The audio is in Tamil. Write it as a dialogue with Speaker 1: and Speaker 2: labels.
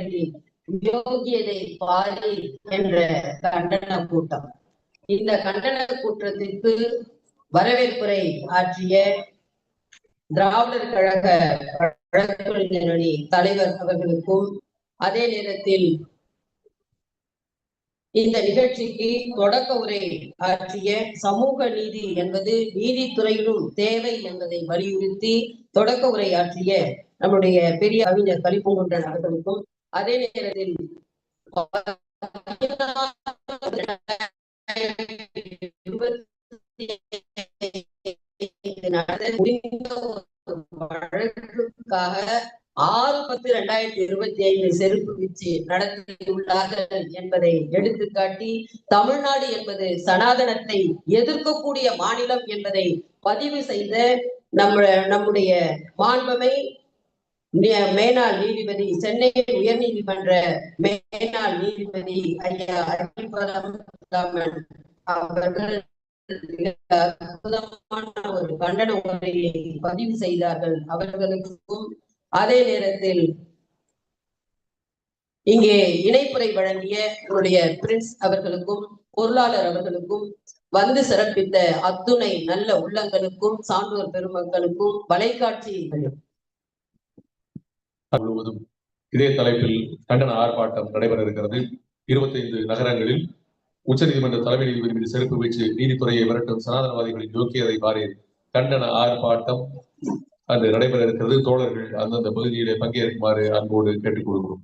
Speaker 1: நீதிபதிகளின் யோகியதை பாரி என்ற கண்டன கூட்டம். இந்த கண்டன கூட்டத்திற்கு வரவேற்புரை ஆற்றிய திராவிடர் கழக வழக்கறிஞரணி தலைவர் அவர்களுக்கும் அதே நேரத்தில் இந்த நிகழ்ச்சிக்கு தொடக்க உரை ஆற்றிய சமூக நீதி என்பது நீதித்துறையிலும் தேவை என்பதை வலியுறுத்தி தொடக்க உரை ஆற்றிய நம்முடைய பெரிய அறிஞர் கலிப்பூங்குன்றன் அவர்களுக்கும் அதே நேரத்தில் வழக்குக்காக ஆறு பத்து இரண்டாயிரத்தி இருபத்தி ஐந்து செருப்பு வீச்சு நடத்தியுள்ளார்கள் என்பதை எடுத்துக்காட்டி தமிழ்நாடு என்பது சனாதனத்தை எதிர்க்கக்கூடிய மாநிலம் என்பதை பதிவு செய்த நம்ம நம்முடைய மாண்பமை மேனாள் நீதிபதி சென்னை உயர்நீதிமன்ற மேனாள் நீதிபதி ஐயா அரிபரமன் அவர்கள் அற்புதமான ஒரு கண்டன உரையை பதிவு செய்தார்கள். அவர்களுக்கும் அதே நேரத்தில் இங்கே இணைப்புரை வழங்கிய உங்களுடைய பிரின்ஸ் அவர்களுக்கும் பொருளாளர் அவர்களுக்கும் வந்து சிறப்பித்த அத்துணை நல்ல உள்ளங்களுக்கும் சான்றோர் பெருமக்களுக்கும் வலைக்காட்சி
Speaker 2: முழுவதும் இதே தலைப்பில் கண்டன ஆர்ப்பாட்டம் நடைபெற இருக்கிறது. இருபத்தைந்து நகரங்களில் உச்சநீதிமன்ற தலைமை நீதிபதி மீது செருப்பு வீச்சு நீதித்துறையை விரட்டும் சனாதனவாதிகளின் யோக்கியதை பாரி கண்டன ஆர்ப்பாட்டம் அது நடைபெற இருக்கிறது. தோழர்கள் அந்தந்த பகுதியிலே பங்கேற்குமாறு அன்போடு கேட்டுக் கொள்கிறோம்